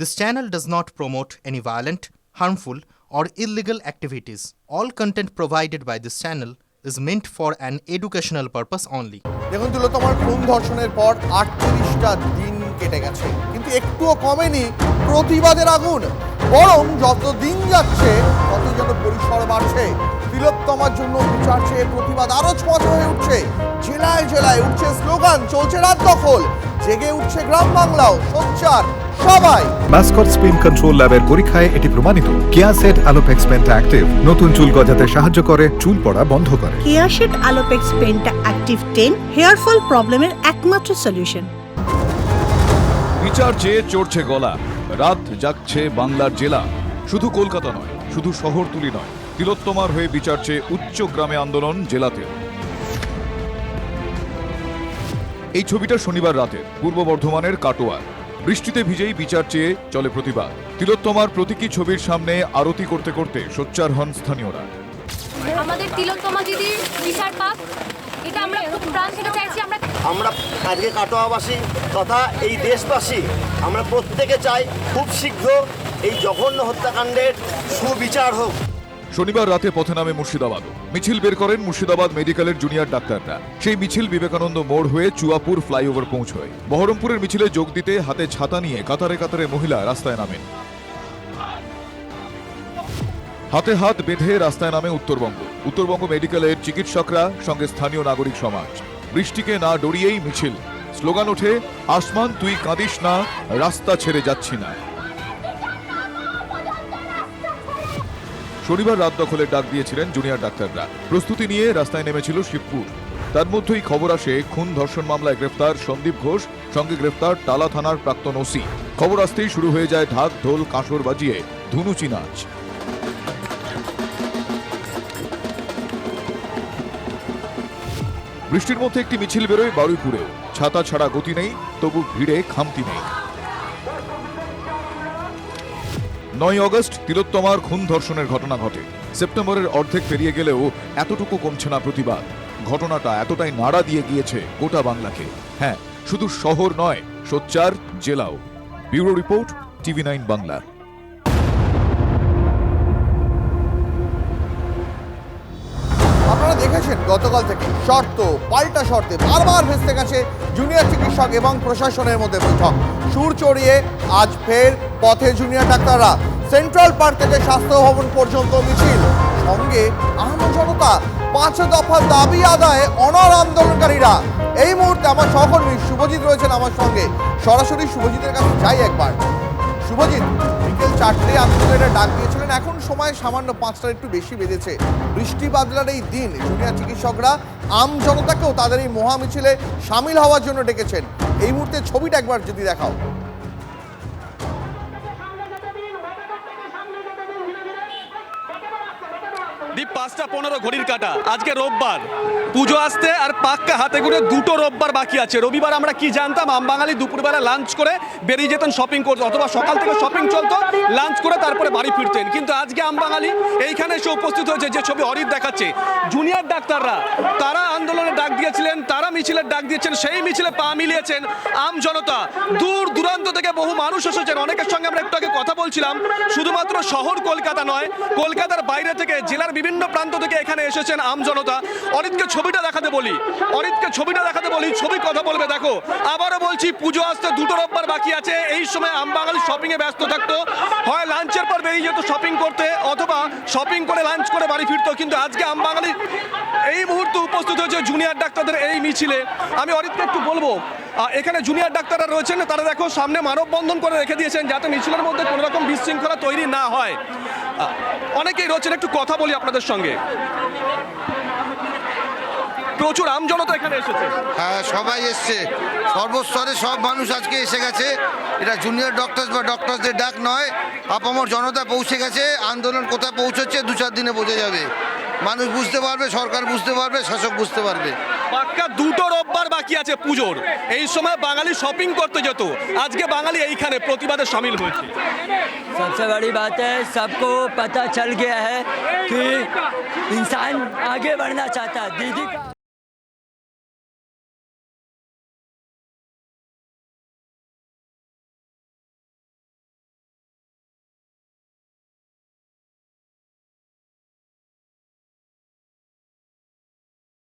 This channel does not promote any violent, harmful, or illegal activities. All content provided by this channel is meant for an educational purpose only. দেখুন তোমার খুন ধর্ষণের পর আটচল্লিশটা দিন কেটে গেছে কিন্তু একটুও কমেনি প্রতিবাদের আগুন বরং যত দিন যাচ্ছে যেন পরিসর বাড়ছে। তিলোত্তমার জন্য বিচার চেয়ে প্রতিবাদ আরও ছোঁয়াচ হয়ে উঠছে। জেলায় জেলায় উঠছে স্লোগান চলছে রাত দখল। জেগে উঠছে গ্রাম বাংলাও সোচ্চার সবাই। ম্যাসকট স্পিন কন্ট্রোল ল্যাবের পরীক্ষায় এটি প্রমাণিত। কেয়াসেট অ্যালোপেক্স পেন্টা অ্যাক্টিভ নতুন চুল গজাতে সাহায্য করে চুল পড়া বন্ধ করে। কেয়াশেড আলোপেক্স পেনটা অ্যাক্টিভ টেন হেয়ার ফল প্রবলেমের একমাত্র সলিউশন বিচার চেয়ে চড়ছে গলা। রাত জাগছে বাংলার জেলা। শুধু কলকাতা নয় শুধু শহরতুলি নয় তিলোত্তমার হয়ে বিচার চেয়ে উচ্চ গ্রামে আন্দোলন জেলাতে এই ছবিটা শনিবার রাতে পূর্ব বর্ধমানের কাটোয়ার বৃষ্টিতে ভিজেই বিচার চেয়ে চলে প্রতিবাদ। তিলোত্তমার প্রতীকী ছবির সামনে আরতি করতে করতে সোচ্চার হন স্থানীয়রা। আমাদের তিলোত্তমা দিদি বিচার পাক এটা আমরা খুব প্রাণ থেকে চাইছি আমরা আমরা আজকে কাটোয়াবাসী তথা এই দেশবাসী আমরা প্রত্যেকে চাই খুব শীঘ্র এই জঘন্য হত্যাকাণ্ডের সুবিচার হোক। শনিবার রাতে পথে নামে মুর্শিদাবাদ। মিছিল বের করেন মুর্শিদাবাদ মেডিকেলের জুনিয়র ডাক্তাররা। সেই মিছিল বিবেকানন্দ মোড় হয়ে চুয়াপুর ফ্লাইওভার পৌঁছয়। বহরমপুরের মিছিলে যোগ দিতে হাতে ছাতা নিয়ে কাতারে কাতারে মহিলা রাস্তায় নামেন। হাতে হাত বেঁধে রাস্তায় নামে উত্তরবঙ্গ। উত্তরবঙ্গ মেডিকেলের চিকিৎসকরা, সঙ্গে স্থানীয় নাগরিক সমাজ। বৃষ্টিকে না ডরিয়েই মিছিল। স্লোগান ওঠে, আসমান তুই কাঁদিস না, রাস্তা ছেড়ে যাচ্ছি না। শনিবার রাত দখলের ডাক দিয়েছিলেন জুনিয়র ডাক্তাররা। প্রস্তুতি নিয়ে রাস্তায় নেমেছিল শিবপুর। তার মধ্যেই খবর আসে, খুন ধর্ষণ মামলায় গ্রেফতার সন্দীপ ঘোষ, সঙ্গে গ্রেফতার টালা থানার প্রাক্তন ওসি। খবর আসতেই শুরু হয়ে যায় ঢাক, ঢোল, কাঁসর বাজিয়ে ধুনুচি নাচ। বৃষ্টির মধ্যে একটি মিছিল বেরোয় বারুইপুরে। ছাতা ছাড়া গতি নেই, তবু ভিড়ে খামতি নেই। নয় অগস্ট তিলোত্তমার খুন ধর্ষণের ঘটনা ঘটে। সেপ্টেম্বরের অর্ধেক পেরিয়ে গেলেও এতটুকু কমছে না প্রতিবাদ। ঘটনাটা এতটাই নাড়া দিয়ে গিয়েছে গোটা বাংলাকে। হ্যাঁ শুধু শহর নয়, সোচ্চার জেলাও। Bureau report TV nine Bangla. দেখেছেন? গতকাল থেকে শর্ত, পাল্টা শর্তে বারবার ভেস্তে গেছে জুনিয়র চিকিৎসক এবং প্রশাসনের মধ্যে বৈঠক। সুর চড়িয়ে আজ ফের পথে জুনিয়র ডাক্তাররা। সেন্ট্রাল পার্ক থেকে স্বাস্থ্য ভবন পর্যন্ত মিছিল। সঙ্গে আহম জনতা পাঁচ দফা দাবি আদায়ে অনর আন্দোলনকারীরা। এই মুহূর্তে আমার সহকর্মী শুভজিৎ রয়েছেন আমার সঙ্গে। সরাসরি শুভজিতের কাছে যাই একবার। শুভজিৎ, বিকেল চারটে আন্দোলনের ডাক দিয়েছিলেন। এখন সময় সামান্য পাঁচটার একটু বেশি বেঁধেছে বৃষ্টি বাদলার এই দিন, জুনিয়র চিকিৎসকরা আম জনতাকেও তাদের এই মহা মিছিলে সামিল হওয়ার জন্য ডেকেছেন। এই মুহূর্তে ছবিটা একবার যদি দেখাও। পাঁচটা পনেরো ঘড়ির কাটা। আজকে রোববার। পুজো আসতে আর পাক্কা হাতে করে দুটো রোববার বাকি আছে। রবিবার আমরা কি জানতাম? আম বাঙালি দুপুরবেলা লাঞ্চ করে বেরিয়ে যেতেন শপিং করতে। অথবা সকাল থেকে শপিং চলতো লাঞ্চ করে তারপরে বাড়ি ফিরতেন। কিন্তু আজকে আম বাঙালি এইখানে এসে উপস্থিত হয়েছে। যে ছবি অরিত দেখাচ্ছে জুনিয়র ডাক্তাররা, তারা আন্দোলনের ডাক দিয়েছিলেন, তারা মিছিলের ডাক দিয়েছেন, সেই মিছিলে পা মিলিয়েছেন আম জনতা। দূর দূরান্ত থেকে বহু মানুষ এসেছেন। অনেকের সঙ্গে আমরা একটু আগে কথা বলছিলাম। শুধুমাত্র শহর কলকাতা নয়, কলকাতার বাইরে থেকে জেলার বিভিন্ন প্রান্ত থেকে এখানে এসেছেন আম জনতা। অরিতকে ছবিটা দেখাতে বলি। অরিতকে ছবিটা দেখাতে বলি, ছবি কথা বলবে, দেখো। আবারও বলছি, পুজো আসতে দুটো রোববার বাকি আছে। এই সময় আম বাঙালি শপিং এ ব্যস্ত থাকতো। হয় লাঞ্চের পর বেরিয়ে যেত শপিং করতে, অথবা শপিং করে লাঞ্চ করে বাড়ি ফিরতো। কিন্তু আজকে আম বাঙালি এই মুহূর্তে উপস্থিত হয়েছে জুনিয়র ডাক্তারদের এই মিছিলে। আমি অরিতকে একটু বলব এখানে জুনিয়র ডাক্তাররা রয়েছেন, তারা দেখো সামনে মানববন্ধন করে রেখে দিয়েছেন, যাতে মিছিলের মধ্যে কোনো রকম বিশৃঙ্খলা তৈরি না হয়। অনেকেই রয়েছেন একটু কথা বলি আপনাদের সঙ্গে। প্রচুর আমজনতা এখানে এসেছে। হ্যাঁ সবাই এসছে। সর্বস্তরে সব মানুষ আজকে এসে গেছে। এটা জুনিয়র ডক্টরস বা ডক্টরসদের ডাক নয় আপামর জনতা পৌঁছে গেছে। আন্দোলন কোথায় পৌঁছচ্ছে দু চার দিনে বোঝা যাবে। মানুষ বুঝতে পারবে সরকার বুঝতে পারবে শাসক বুঝতে পারবে। পাক্কা দুটো রোববার বাকি আছে পুজোর এই সময় বাঙালি শপিং করতে যেত আজকে বাঙালি এইখানে প্রতিবাদে সামিল হয়েছে सबसे बड़ी बात है सबको पता चल गया है कि इंसान आगे बढ़ना चाहता है दीदी का